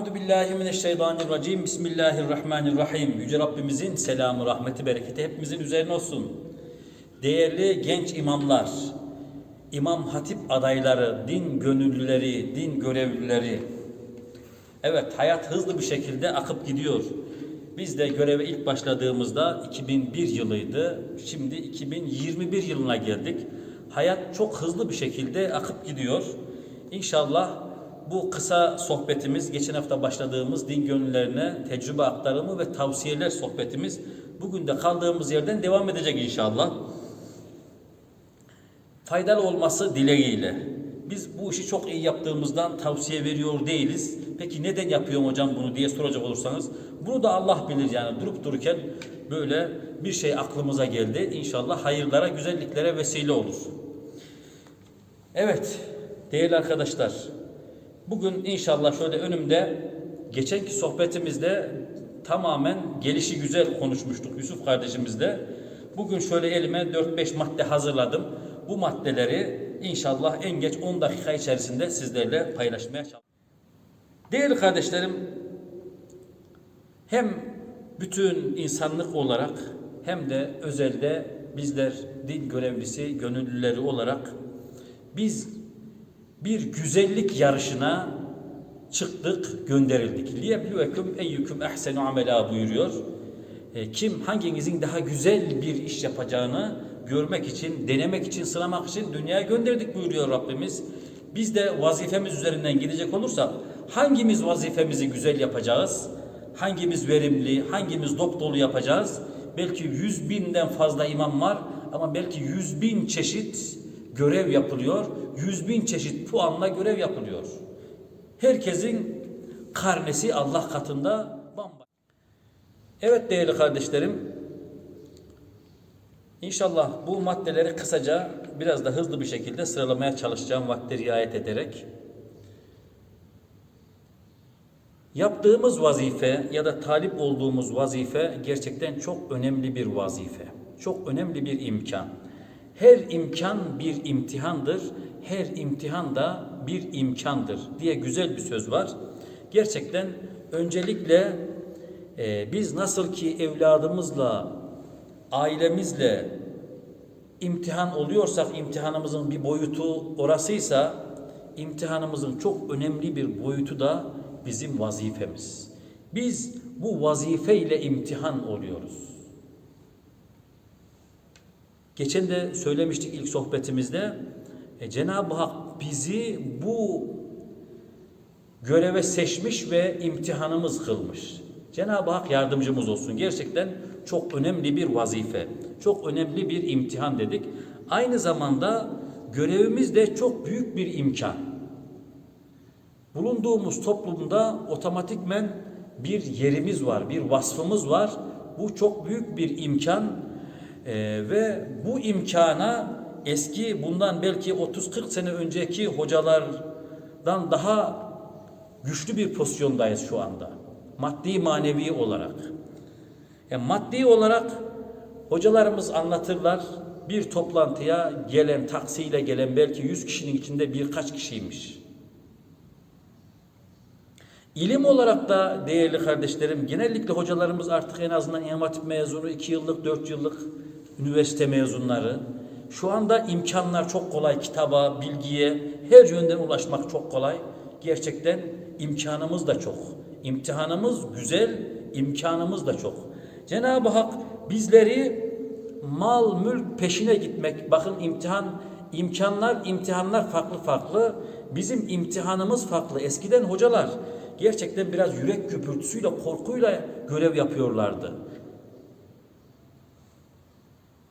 Euzu billahi mineşşeytanirracim. Bismillahirrahmanirrahim. Yüce Rabbimizin selamı, rahmeti, bereketi hepimizin üzerine olsun. Değerli genç imamlar, imam hatip adayları, din gönüllüleri, din görevlileri. Evet, hayat hızlı bir şekilde akıp gidiyor. Biz de göreve ilk başladığımızda 2001 yılıydı. Şimdi 2021 yılına geldik. Hayat çok hızlı bir şekilde akıp gidiyor. İnşallah bu kısa sohbetimiz, geçen hafta başladığımız din gönüllerine tecrübe aktarımı ve tavsiyeler sohbetimiz bugün de kaldığımız yerden devam edecek inşallah. Faydalı olması dileğiyle. Biz bu işi çok iyi yaptığımızdan tavsiye veriyor değiliz. Peki neden yapıyorum hocam bunu diye soracak olursanız bunu da Allah bilir yani durup dururken böyle bir şey aklımıza geldi. İnşallah hayırlara, güzelliklere vesile olur. Evet değerli arkadaşlar bugün inşallah şöyle önümde geçenki sohbetimizde tamamen gelişi güzel konuşmuştuk Yusuf kardeşimizle. Bugün şöyle elime 4-5 madde hazırladım. Bu maddeleri inşallah en geç 10 dakika içerisinde sizlerle paylaşmaya çalışacağım. Değerli kardeşlerim, hem bütün insanlık olarak hem de özelde bizler din görevlisi, gönüllüleri olarak biz bir güzellik yarışına çıktık, gönderildik. Liyebluvekum eyyukum ehsenu amela buyuruyor. E, kim hanginizin daha güzel bir iş yapacağını görmek için, denemek için, sınamak için dünyaya gönderdik buyuruyor Rabbimiz. Biz de vazifemiz üzerinden gidecek olursak hangimiz vazifemizi güzel yapacağız? Hangimiz verimli, hangimiz dop dolu yapacağız? Belki yüz binden fazla imam var ama belki yüz bin çeşit görev yapılıyor. Yüz bin çeşit puanla görev yapılıyor. Herkesin karnesi Allah katında bambaşka. Evet değerli kardeşlerim, İnşallah bu maddeleri kısaca biraz da hızlı bir şekilde sıralamaya çalışacağım vakti riayet ederek. Yaptığımız vazife ya da talip olduğumuz vazife gerçekten çok önemli bir vazife. Çok önemli bir imkan. Her imkan bir imtihandır. Her imtihan da bir imkandır diye güzel bir söz var. Gerçekten öncelikle e, biz nasıl ki evladımızla, ailemizle imtihan oluyorsak imtihanımızın bir boyutu orasıysa imtihanımızın çok önemli bir boyutu da bizim vazifemiz. Biz bu vazife ile imtihan oluyoruz. Geçen de söylemiştik ilk sohbetimizde e, Cenab-ı Hak bizi bu göreve seçmiş ve imtihanımız kılmış. Cenab-ı Hak yardımcımız olsun. Gerçekten çok önemli bir vazife, çok önemli bir imtihan dedik. Aynı zamanda görevimiz de çok büyük bir imkan. Bulunduğumuz toplumda otomatikmen bir yerimiz var, bir vasfımız var. Bu çok büyük bir imkan ee, ve bu imkana eski bundan belki 30-40 sene önceki hocalardan daha güçlü bir pozisyondayız şu anda. Maddi manevi olarak. Yani maddi olarak hocalarımız anlatırlar. Bir toplantıya gelen, taksiyle gelen belki 100 kişinin içinde birkaç kişiymiş. İlim olarak da değerli kardeşlerim, genellikle hocalarımız artık en azından Hatip mezunu, 2 yıllık, 4 yıllık üniversite mezunları. Şu anda imkanlar çok kolay, kitaba, bilgiye, her yönden ulaşmak çok kolay. Gerçekten imkanımız da çok. İmtihanımız güzel, imkanımız da çok. Cenab-ı Hak bizleri mal, mülk peşine gitmek, bakın imtihan, imkanlar, imtihanlar farklı farklı. Bizim imtihanımız farklı. Eskiden hocalar gerçekten biraz yürek köpürtüsüyle, korkuyla görev yapıyorlardı.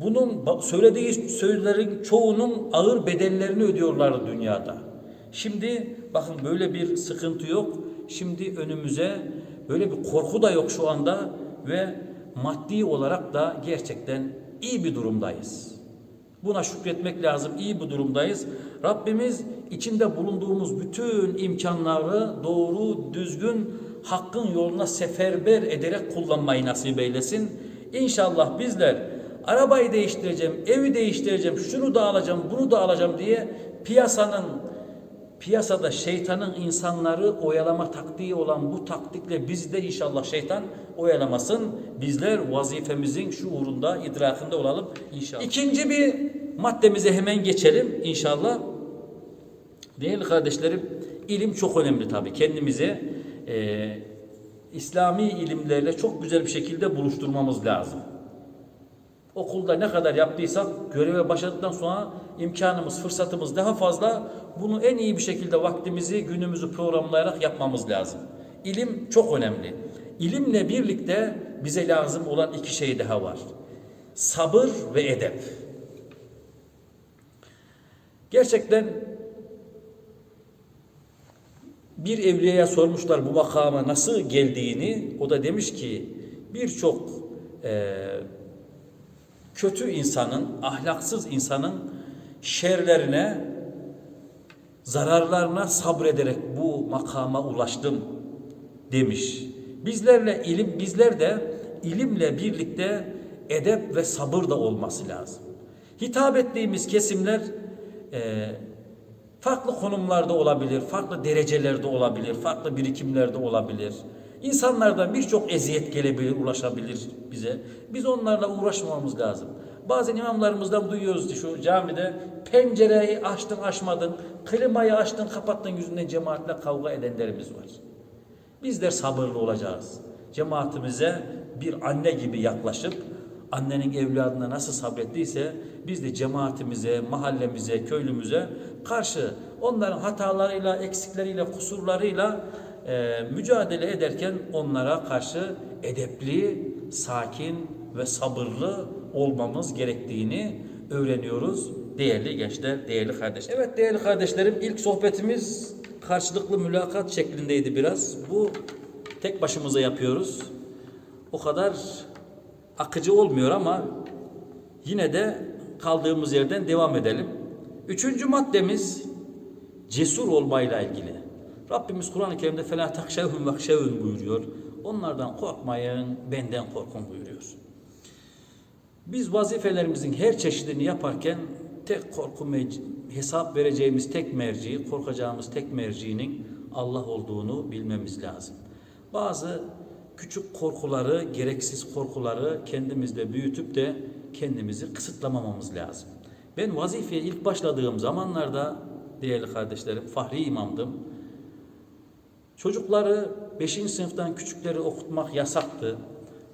Bunun söylediği sözlerin çoğunun ağır bedellerini ödüyorlardı dünyada. Şimdi bakın böyle bir sıkıntı yok. Şimdi önümüze böyle bir korku da yok şu anda ve maddi olarak da gerçekten iyi bir durumdayız. Buna şükretmek lazım. İyi bir durumdayız. Rabbimiz içinde bulunduğumuz bütün imkanları doğru, düzgün, hakkın yoluna seferber ederek kullanmayı nasip eylesin. İnşallah bizler arabayı değiştireceğim, evi değiştireceğim, şunu da alacağım, bunu da alacağım diye piyasanın piyasada şeytanın insanları oyalama taktiği olan bu taktikle bizi de inşallah şeytan oyalamasın. Bizler vazifemizin şuurunda, idrakında olalım inşallah. İkinci bir maddemize hemen geçelim inşallah. Değerli kardeşlerim, ilim çok önemli tabii. Kendimize e, İslami ilimlerle çok güzel bir şekilde buluşturmamız lazım. Okulda ne kadar yaptıysak göreve başladıktan sonra imkanımız, fırsatımız daha fazla. Bunu en iyi bir şekilde vaktimizi, günümüzü programlayarak yapmamız lazım. İlim çok önemli. İlimle birlikte bize lazım olan iki şey daha var. Sabır ve edep. Gerçekten bir evliyaya sormuşlar bu makama nasıl geldiğini. O da demiş ki birçok e, kötü insanın, ahlaksız insanın şerlerine, zararlarına sabrederek bu makama ulaştım demiş. Bizlerle ilim, bizler de ilimle birlikte edep ve sabır da olması lazım. Hitap ettiğimiz kesimler e, farklı konumlarda olabilir, farklı derecelerde olabilir, farklı birikimlerde olabilir. İnsanlardan birçok eziyet gelebilir, ulaşabilir bize. Biz onlarla uğraşmamamız lazım. Bazen imamlarımızdan duyuyoruz ki şu camide pencereyi açtın açmadın, klimayı açtın kapattın yüzünden cemaatle kavga edenlerimiz var. Bizler sabırlı olacağız. Cemaatimize bir anne gibi yaklaşıp annenin evladına nasıl sabrettiyse biz de cemaatimize, mahallemize, köylümüze karşı onların hatalarıyla, eksikleriyle, kusurlarıyla e, mücadele ederken onlara karşı edepli, sakin ve sabırlı olmamız gerektiğini öğreniyoruz değerli gençler, değerli kardeşler. Evet değerli kardeşlerim ilk sohbetimiz karşılıklı mülakat şeklindeydi biraz. Bu tek başımıza yapıyoruz. O kadar akıcı olmuyor ama yine de kaldığımız yerden devam edelim. Üçüncü maddemiz cesur olmayla ilgili. Rabbimiz Kur'an-ı Kerim'de فَلَا تَخْشَوْهُمْ وَخْشَوْهُمْ buyuruyor. Onlardan korkmayın, benden korkun buyuruyor. Biz vazifelerimizin her çeşidini yaparken tek korku mec- hesap vereceğimiz tek merci, korkacağımız tek mercinin Allah olduğunu bilmemiz lazım. Bazı küçük korkuları, gereksiz korkuları kendimizde büyütüp de kendimizi kısıtlamamamız lazım. Ben vazifeye ilk başladığım zamanlarda değerli kardeşlerim fahri imamdım. Çocukları 5. sınıftan küçükleri okutmak yasaktı.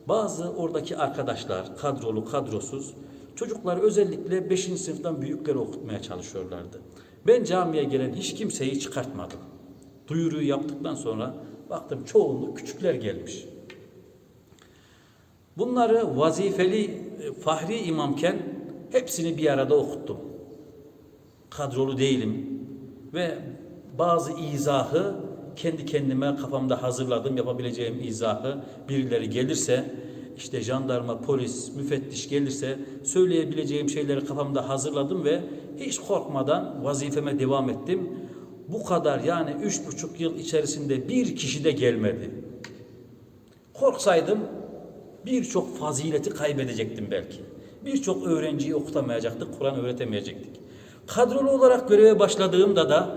Bazı oradaki arkadaşlar kadrolu kadrosuz çocuklar özellikle 5. sınıftan büyükleri okutmaya çalışıyorlardı. Ben camiye gelen hiç kimseyi çıkartmadım. Duyuruyu yaptıktan sonra baktım çoğunluk küçükler gelmiş. Bunları vazifeli e, fahri imamken hepsini bir arada okuttum. Kadrolu değilim ve bazı izahı kendi kendime kafamda hazırladım yapabileceğim izahı birileri gelirse işte jandarma, polis, müfettiş gelirse söyleyebileceğim şeyleri kafamda hazırladım ve hiç korkmadan vazifeme devam ettim. Bu kadar yani üç buçuk yıl içerisinde bir kişi de gelmedi. Korksaydım birçok fazileti kaybedecektim belki. Birçok öğrenciyi okutamayacaktık, Kur'an öğretemeyecektik. Kadrolu olarak göreve başladığımda da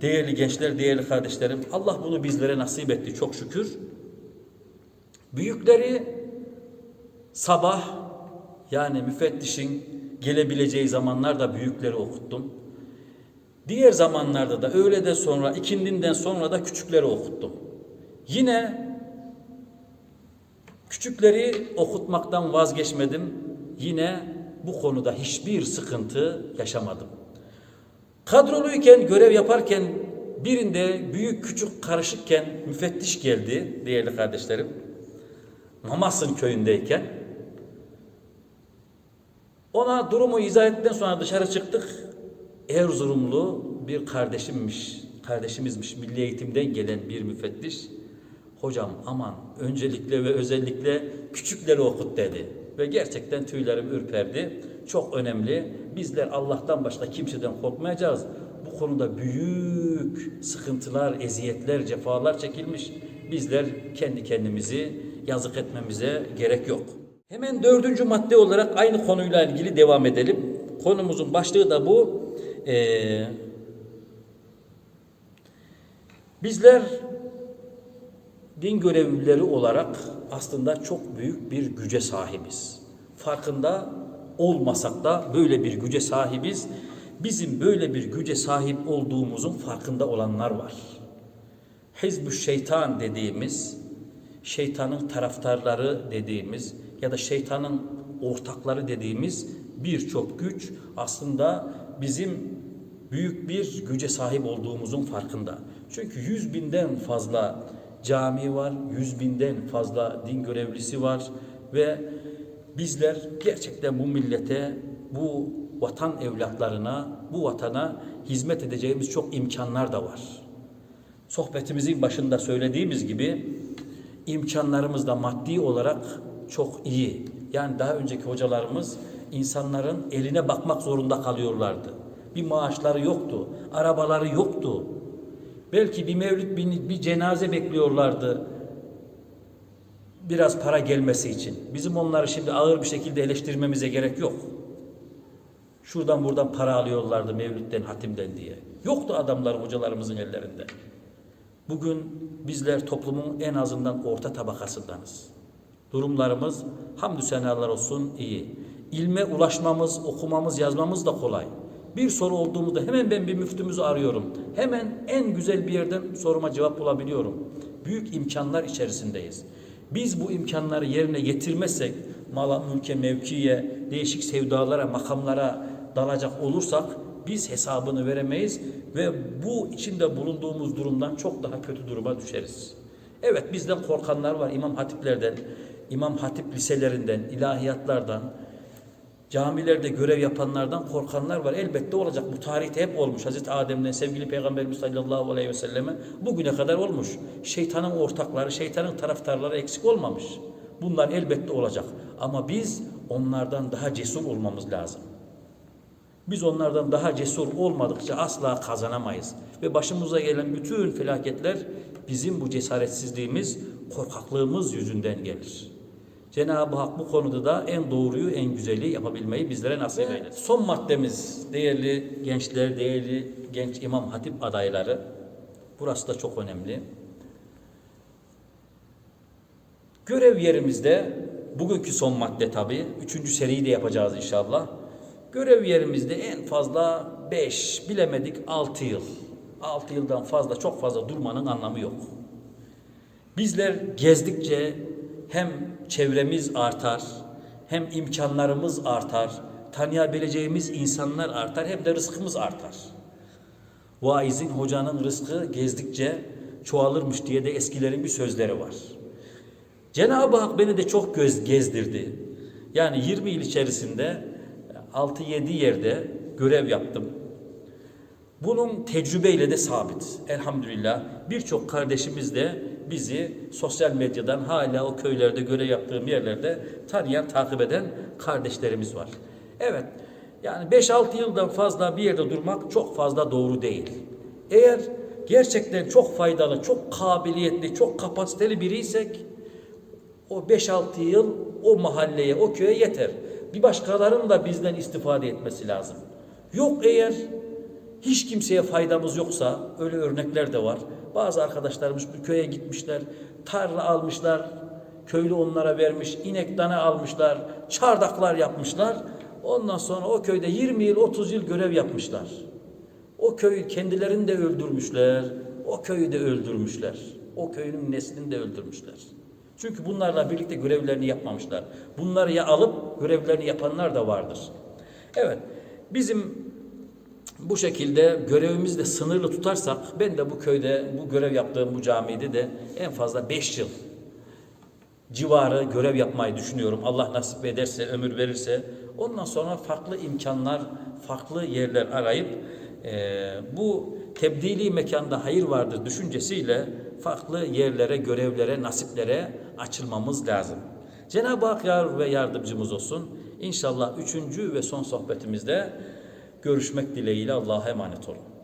değerli gençler, değerli kardeşlerim Allah bunu bizlere nasip etti çok şükür. Büyükleri sabah yani müfettişin gelebileceği zamanlarda büyükleri okuttum. Diğer zamanlarda da öğleden sonra, ikindinden sonra da küçükleri okuttum. Yine küçükleri okutmaktan vazgeçmedim. Yine bu konuda hiçbir sıkıntı yaşamadım. Kadroluyken, görev yaparken birinde büyük küçük karışıkken müfettiş geldi değerli kardeşlerim. Mamasın köyündeyken. Ona durumu izah ettikten sonra dışarı çıktık. Erzurumlu bir kardeşimmiş, kardeşimizmiş milli eğitimden gelen bir müfettiş. Hocam aman öncelikle ve özellikle küçükleri okut dedi. Ve gerçekten tüylerim ürperdi. Çok önemli. Bizler Allah'tan başka kimseden korkmayacağız. Bu konuda büyük sıkıntılar, eziyetler, cefalar çekilmiş. Bizler kendi kendimizi yazık etmemize gerek yok. Hemen dördüncü madde olarak aynı konuyla ilgili devam edelim. Konumuzun başlığı da bu. Ee, Bizler din görevlileri olarak aslında çok büyük bir güce sahibiz. Farkında olmasak da böyle bir güce sahibiz. Bizim böyle bir güce sahip olduğumuzun farkında olanlar var. Hizbü şeytan dediğimiz, şeytanın taraftarları dediğimiz ya da şeytanın ortakları dediğimiz birçok güç aslında bizim büyük bir güce sahip olduğumuzun farkında. Çünkü yüz binden fazla cami var, yüz binden fazla din görevlisi var ve bizler gerçekten bu millete, bu vatan evlatlarına, bu vatana hizmet edeceğimiz çok imkanlar da var. Sohbetimizin başında söylediğimiz gibi imkanlarımız da maddi olarak çok iyi. Yani daha önceki hocalarımız insanların eline bakmak zorunda kalıyorlardı. Bir maaşları yoktu, arabaları yoktu. Belki bir mevlüt, bir, bir cenaze bekliyorlardı biraz para gelmesi için. Bizim onları şimdi ağır bir şekilde eleştirmemize gerek yok. Şuradan buradan para alıyorlardı mevlütten, hatimden diye. Yoktu adamlar hocalarımızın ellerinde. Bugün bizler toplumun en azından orta tabakasındanız. Durumlarımız hamdü senalar olsun iyi. İlme ulaşmamız, okumamız, yazmamız da kolay. Bir soru olduğumuzda hemen ben bir müftümüzü arıyorum. Hemen en güzel bir yerden soruma cevap bulabiliyorum. Büyük imkanlar içerisindeyiz. Biz bu imkanları yerine getirmezsek, mala, mülke, mevkiye, değişik sevdalara, makamlara dalacak olursak biz hesabını veremeyiz ve bu içinde bulunduğumuz durumdan çok daha kötü duruma düşeriz. Evet bizden korkanlar var İmam Hatiplerden, İmam Hatip liselerinden, ilahiyatlardan, camilerde görev yapanlardan korkanlar var. Elbette olacak. Bu tarihte hep olmuş. Hazreti Adem'den sevgili Peygamberimiz sallallahu aleyhi ve selleme bugüne kadar olmuş. Şeytanın ortakları, şeytanın taraftarları eksik olmamış. Bunlar elbette olacak. Ama biz onlardan daha cesur olmamız lazım. Biz onlardan daha cesur olmadıkça asla kazanamayız. Ve başımıza gelen bütün felaketler bizim bu cesaretsizliğimiz, korkaklığımız yüzünden gelir. Cenab-ı Hak bu konuda da en doğruyu, en güzeli yapabilmeyi bizlere nasip eylesin. Son maddemiz değerli gençler, değerli genç İmam Hatip adayları. Burası da çok önemli. Görev yerimizde bugünkü son madde tabii. Üçüncü seriyi de yapacağız inşallah. Görev yerimizde en fazla 5, bilemedik 6 yıl. 6 yıldan fazla çok fazla durmanın anlamı yok. Bizler gezdikçe hem çevremiz artar, hem imkanlarımız artar, tanıyabileceğimiz insanlar artar, hem de rızkımız artar. Vaizin hocanın rızkı gezdikçe çoğalırmış diye de eskilerin bir sözleri var. Cenab-ı Hak beni de çok göz gezdirdi. Yani 20 yıl içerisinde 6-7 yerde görev yaptım. Bunun tecrübeyle de sabit. Elhamdülillah birçok kardeşimiz de bizi sosyal medyadan hala o köylerde görev yaptığım yerlerde tanıyan, takip eden kardeşlerimiz var. Evet, yani 5-6 yıldan fazla bir yerde durmak çok fazla doğru değil. Eğer gerçekten çok faydalı, çok kabiliyetli, çok kapasiteli biriysek o 5-6 yıl o mahalleye, o köye yeter. Bir başkalarının da bizden istifade etmesi lazım. Yok eğer hiç kimseye faydamız yoksa öyle örnekler de var. Bazı arkadaşlarımız bir köye gitmişler, tarla almışlar, köylü onlara vermiş, inek dana almışlar, çardaklar yapmışlar. Ondan sonra o köyde 20 yıl, 30 yıl görev yapmışlar. O köyü kendilerini de öldürmüşler, o köyü de öldürmüşler. O köyünün neslini de öldürmüşler. Çünkü bunlarla birlikte görevlerini yapmamışlar. Bunları ya alıp görevlerini yapanlar da vardır. Evet, bizim bu şekilde görevimizi de sınırlı tutarsak, ben de bu köyde, bu görev yaptığım bu camide de en fazla beş yıl civarı görev yapmayı düşünüyorum. Allah nasip ederse, ömür verirse. Ondan sonra farklı imkanlar, farklı yerler arayıp e, bu tebdili mekanda hayır vardır düşüncesiyle farklı yerlere, görevlere, nasiplere açılmamız lazım. Cenab-ı Hak yar ve yardımcımız olsun. İnşallah üçüncü ve son sohbetimizde görüşmek dileğiyle Allah'a emanet olun.